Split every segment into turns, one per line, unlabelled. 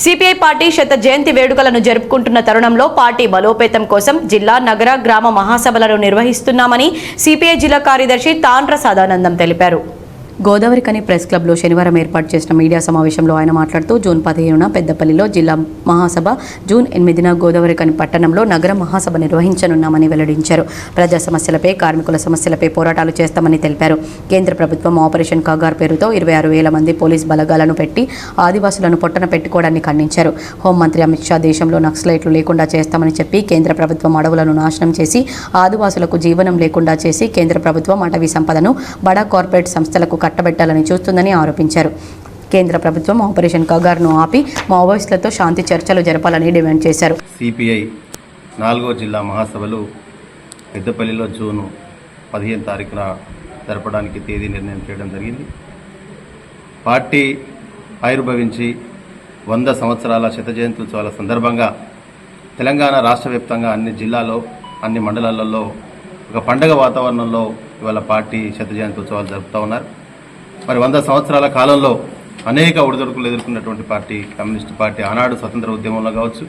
CPI party శత జయంతి వేడుకలను జరుపుకుంటున్న తరుణంలో పార్టీ బలోపేతం కోసం జిల్లా నగర గ్రామ మహాసభలను నిర్వహిస్తున్నామని సిపిఐ జిల్లా కార్యదర్శి తాండ్ర సదానందం తెలిపారు. గోదావరి కని ప్రెస్ క్లబ్లో శనివారం ఏర్పాటు చేసిన మీడియా సమావేశంలో ఆయన మాట్లాడుతూ జూన్ పదిహేనున పెద్దపల్లిలో జిల్లా మహాసభ జూన్ ఎనిమిదిన గోదావరి కని పట్టణంలో నగర మహాసభ నిర్వహించనున్నామని వెల్లడించారు. ప్రజా సమస్యలపై కార్మికుల సమస్యలపై పోరాటాలు చేస్తామని తెలిపారు. కేంద్ర ప్రభుత్వం ఆపరేషన్ కాగార్ పేరుతో ఇరవై ఆరు వేల మంది పోలీస్ బలగాలను పెట్టి ఆదివాసులను పొట్టన పెట్టుకోవడాన్ని ఖండించారు. హోంమంత్రి అమిత్ షా దేశంలో నక్సలైట్లు లేకుండా చేస్తామని చెప్పి కేంద్ర ప్రభుత్వం అడవులను నాశనం చేసి ఆదివాసులకు జీవనం లేకుండా చేసి కేంద్ర ప్రభుత్వం అటవీ సంపదను బడా కార్పొరేట్ సంస్థలకు కట్టబెట్టాలని చూస్తుందని ఆరోపించారు. కేంద్ర ప్రభుత్వం ఆపరేషన్ కగార్ను ఆపి మావోయిస్టులతో శాంతి చర్చలు జరపాలని డిమాండ్ చేశారు.
సిపిఐ నాలుగో జిల్లా మహాసభలు పెద్దపల్లిలో జూను పదిహేను తారీఖున జరపడానికి తేదీ నిర్ణయం చేయడం జరిగింది. పార్టీ ఆవిర్భవించి వంద సంవత్సరాల శత జయంత్యుత్సవాల సందర్భంగా తెలంగాణ రాష్ట్ర వ్యాప్తంగా అన్ని జిల్లాలో అన్ని మండలాలలో ఒక పండగ వాతావరణంలో ఇవాళ పార్టీ శత జయంత్యుత్సవాలు జరుపుతూ ఉన్నారు. మరి వంద సంవత్సరాల కాలంలో అనేక ఒడిదొడుకులు ఎదుర్కొన్నటువంటి పార్టీ కమ్యూనిస్టు పార్టీ ఆనాడు స్వతంత్ర ఉద్యమంలో కావచ్చు.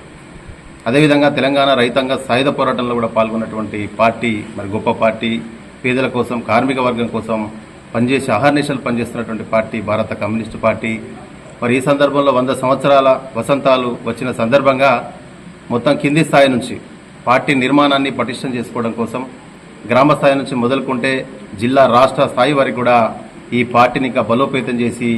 అదేవిధంగా తెలంగాణ రైతాంగ సాయుధ పోరాటంలో కూడా పాల్గొన్నటువంటి పార్టీ మరి గొప్ప పార్టీ పేదల కోసం కార్మిక వర్గం కోసం పనిచేసి అహర్నిశలు పనిచేస్తున్నటువంటి పార్టీ భారత కమ్యూనిస్టు పార్టీ. మరి ఈ సందర్భంలో వంద సంవత్సరాల వసంతాలు వచ్చిన సందర్భంగా మొత్తం కింది స్థాయి నుంచి పార్టీ నిర్మాణాన్ని పటిష్టం చేసుకోవడం కోసం గ్రామ స్థాయి నుంచి మొదలుకుంటే జిల్లా రాష్ట్ర స్థాయి వరకు కూడా ఈ పార్టీని ఇంకా బలోపేతం చేసి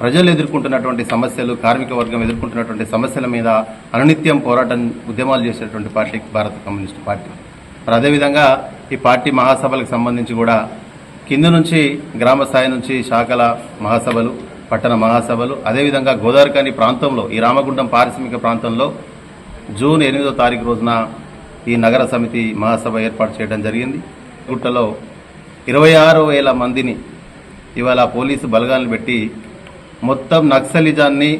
ప్రజలు ఎదుర్కొంటున్నటువంటి సమస్యలు కార్మిక వర్గం ఎదుర్కొంటున్నటువంటి సమస్యల మీద అనునిత్యం పోరాటం ఉద్యమాలు చేసేటువంటి పార్టీ భారత కమ్యూనిస్టు పార్టీ. మరి అదేవిధంగా ఈ పార్టీ మహాసభలకు సంబంధించి కూడా కింద నుంచి గ్రామ స్థాయి నుంచి శాఖల మహాసభలు పట్టణ మహాసభలు అదేవిధంగా గోదావరికాని ప్రాంతంలో ఈ రామగుండం పారిశ్రామిక ప్రాంతంలో జూన్ ఎనిమిదో తారీఖు రోజున ఈ నగర సమితి మహాసభ ఏర్పాటు చేయడం జరిగింది. గుట్టలో ఇరవై ఆరు వేల మందిని ఇవాళ పోలీసు బలగాలను పెట్టి మొత్తం నక్సలిజాన్ని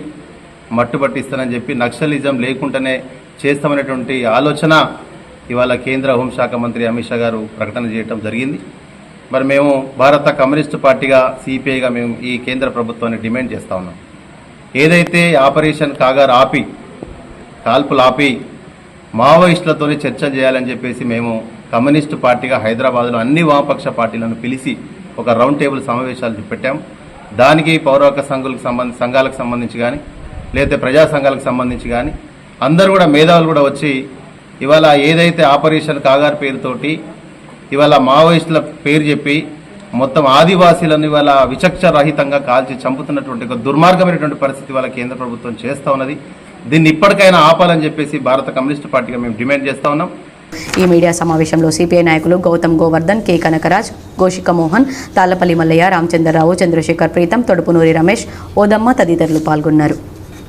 మట్టుపట్టిస్తానని చెప్పి నక్సలిజం లేకుండానే చేస్తామనేటువంటి ఆలోచన ఇవాళ కేంద్ర హోంశాఖ మంత్రి అమిత్ షా గారు ప్రకటన చేయడం జరిగింది. మరి మేము భారత కమ్యూనిస్టు పార్టీగా సిపిఐగా మేము ఈ కేంద్ర ప్రభుత్వాన్ని డిమాండ్ చేస్తా ఉన్నాం. ఏదైతే ఆపరేషన్ కాగారు ఆపి కాల్పులు ఆపి మావోయిస్టులతోనే చర్చ చేయాలని చెప్పేసి మేము కమ్యూనిస్టు పార్టీగా హైదరాబాద్లో అన్ని వామపక్ష పార్టీలను పిలిచి ఒక రౌండ్ టేబుల్ సమావేశాలు పెట్టాం. దానికి పౌర సంఘులకు సంఘాలకు సంబంధించి సంఘాలకు సంబంధించి కానీ లేకపోతే ప్రజా సంఘాలకు సంబంధించి కానీ అందరూ కూడా మేధావులు కూడా వచ్చి ఇవాళ ఏదైతే ఆపరేషన్ కాగారు పేరుతోటి ఇవాళ మావోయిస్టుల పేరు చెప్పి మొత్తం ఆదివాసీలను ఇవాళ విచక్షరహితంగా కాల్చి చంపుతున్నటువంటి ఒక దుర్మార్గమైనటువంటి పరిస్థితి ఇవాళ కేంద్ర ప్రభుత్వం చేస్తూ ఉన్నది. దీన్ని ఇప్పటికైనా ఆపాలని చెప్పేసి భారత కమ్యూనిస్టు పార్టీగా మేము డిమాండ్ చేస్తూ ఉన్నాం.
ఈ మీడియా సమావేశంలో సిపిఐ నాయకులు గౌతమ్ గోవర్ధన్ కె. కనకరాజ్ గోషిక మోహన్ తాళ్ళపల్లి మల్లయ్య రామచంద్రరావు చంద్రశేఖర్ ప్రీతం తొడుపునూరి రమేష్ ఓదమ్మ తదితరులు పాల్గొన్నారు.